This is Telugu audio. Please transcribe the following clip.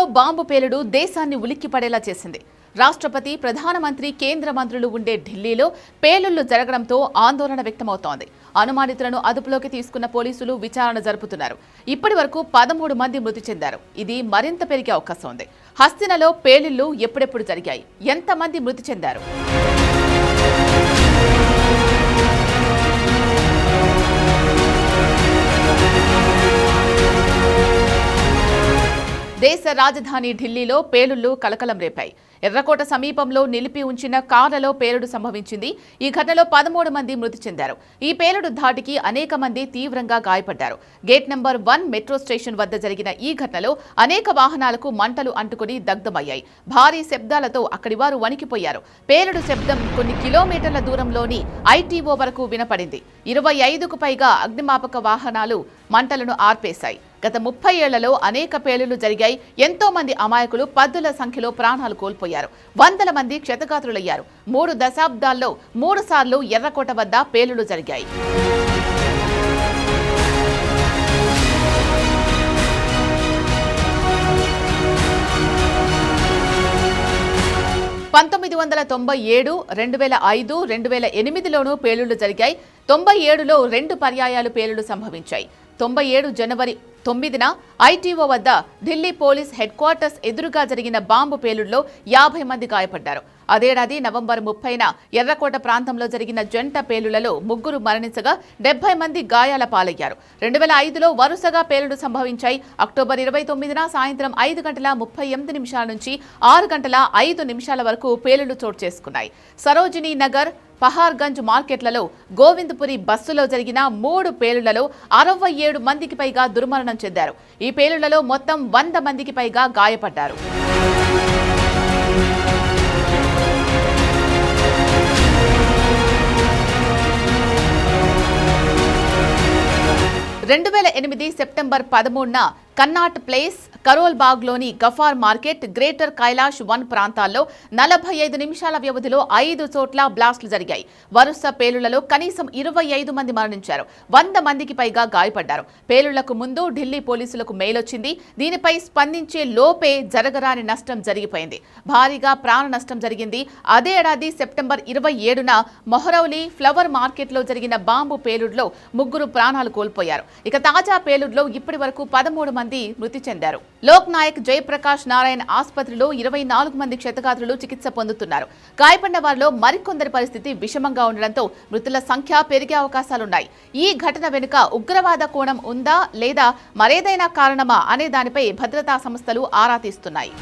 ఢిల్లీలో బాంబు పేలుడు దేశాన్ని ఉలిక్కిపడేలా చేసింది. రాష్ట్రపతి ప్రధానమంత్రి కేంద్ర మంత్రులు ఉండే ఢిల్లీలో పేలుళ్ళు జరగడంతో ఆందోళన వ్యక్తమవుతోంది. అనుమానితులను అదుపులోకి తీసుకున్న పోలీసులు విచారణ జరుపుతున్నారు. ఇప్పటి వరకు పదమూడు మంది మృతి చెందారు. ఇది మరింత పెరిగే అవకాశం ఉంది. హస్తినలో పేలుళ్ళు ఎప్పుడెప్పుడు జరిగాయి? ఎంతమంది మృతి చెందారు? దేశ రాజధాని ఢిల్లీలో పేలుళ్ళు కలకలం రేపాయి. ఎర్రకోట సమీపంలో నిలిపి ఉంచిన కారులో పేలుడు సంభవించింది. ఈ ఘటనలో పదమూడు మంది మృతి చెందారు. ఈ పేలుడు ధాటికి అనేక మంది తీవ్రంగా గాయపడ్డారు. Gate number one metro station వద్ద జరిగిన ఈ ఘటనలో అనేక వాహనాలకు మంటలు అంటుకుని దగ్ధమయ్యాయి. భారీ శబ్దాలతో అక్కడి వారు వణికిపోయారు. పేలుడు శబ్దం కొన్ని కిలోమీటర్ల దూరంలోని ఐటీఓ వరకు వినపడింది. ఇరవై ఐదుకు పైగా అగ్నిమాపక వాహనాలు మంటలను ఆర్పేశాయి. గత ముప్పై ఏళ్ళలో అనేక పేలుళ్ళు జరిగాయి. ఎంతో మంది అమాయకులు పద్దుల సంఖ్యలో ప్రాణాలు కోల్పోయారు. వందల మంది క్షతగాత్రులయ్యారు. మూడు దశాబ్దాల్లో మూడు సార్లు ఎర్రకోట వద్ద పేలుళ్ళు జరిగాయి. పంతొమ్మిది వందల తొంభై ఏడు రెండు వేల ఐదు రెండు వేల ఎనిమిదిలోనూ పేలుళ్ళు జరిగాయి. తొంభై ఏడులో రెండు పర్యాయాలు పేలుళ్ళు సంభవించాయి. తొంభై ఏడు జనవరి తొమ్మిదిన ఐటీఓ వద్ద ఢిల్లీ పోలీస్ హెడ్ క్వార్టర్స్ ఎదురుగా జరిగిన బాంబు పేలుడులో యాభై మంది గాయపడ్డారు. అదేడాది నవంబర్ ముప్పైన ఎర్రకోట ప్రాంతంలో జరిగిన జంట పేలుళ్ళలో ముగ్గురు మరణించగా డెబ్బై మంది గాయాల పాలయ్యారు. రెండు వేల ఐదులో వరుసగా పేలుడు సంభవించాయి. అక్టోబర్ ఇరవై తొమ్మిదిన సాయంత్రం ఐదు గంటల ముప్పై ఎనిమిది నిమిషాల నుంచి ఆరు గంటల ఐదు నిమిషాల వరకు పేలుళ్ళు చోటు చేసుకున్నాయి. సరోజినీ నగర్ పహార్గంజ్ మార్కెట్లలో గోవిందపురి బస్సులో జరిగిన మూడు పేలుళ్ళలో అరవై ఏడు మందికి పైగా దుర్మరణం చెందారు. ఈ పేలుళ్ళలో మొత్తం వంద మందికి పైగా గాయపడ్డారు. రెండు వేల ఎనిమిది సెప్టెంబర్ పదమూడున Connaught Place Karol బాగ్లోని Gaffar market Greater Kailash one ప్రాంతాల్లో నలభై ఐదు నిమిషాల వ్యవధిలో ఐదు చోట్ల బ్లాస్టులు జరిగాయి. వరుస పేలుళ్ళలో కనీసం ఇరవై ఐదు మంది మరణించారు. వంద మందికి పైగా గాయపడ్డారు. పేలుళ్ళకు ముందు ఢిల్లీ పోలీసులకు మేలొచ్చింది వచ్చింది. దీనిపై స్పందించే లోపే జరగరాని నష్టం జరిగిపోయింది. భారీగా ప్రాణ నష్టం జరిగింది. అదే ఏడాది సెప్టెంబర్ ఇరవై ఏడున మొహరౌలి ఫ్లవర్ మార్కెట్లో జరిగిన బాంబు పేలుడులో ముగ్గురు ప్రాణాలు కోల్పోయారు. ఇక తాజా పేలుడులో ఇప్పటి వరకు పదమూడు మంది మృతి చెందారు. లోక్ నాయక్ జయప్రకాష్ నారాయణ ఆసుపత్రిలో ఇరవై నాలుగు మంది క్షతగాత్రులు చికిత్స పొందుతున్నారు. గాయపడిన వారిలో మరికొందరి పరిస్థితి విషమంగా ఉండడంతో మృతుల సంఖ్య పెరిగే అవకాశాలున్నాయి. ఈ ఘటన వెనుక ఉగ్రవాద కోణం ఉందా లేదా మరేదైనా కారణమా అనే దానిపై భద్రతా సంస్థలు ఆరా తీస్తున్నాయి.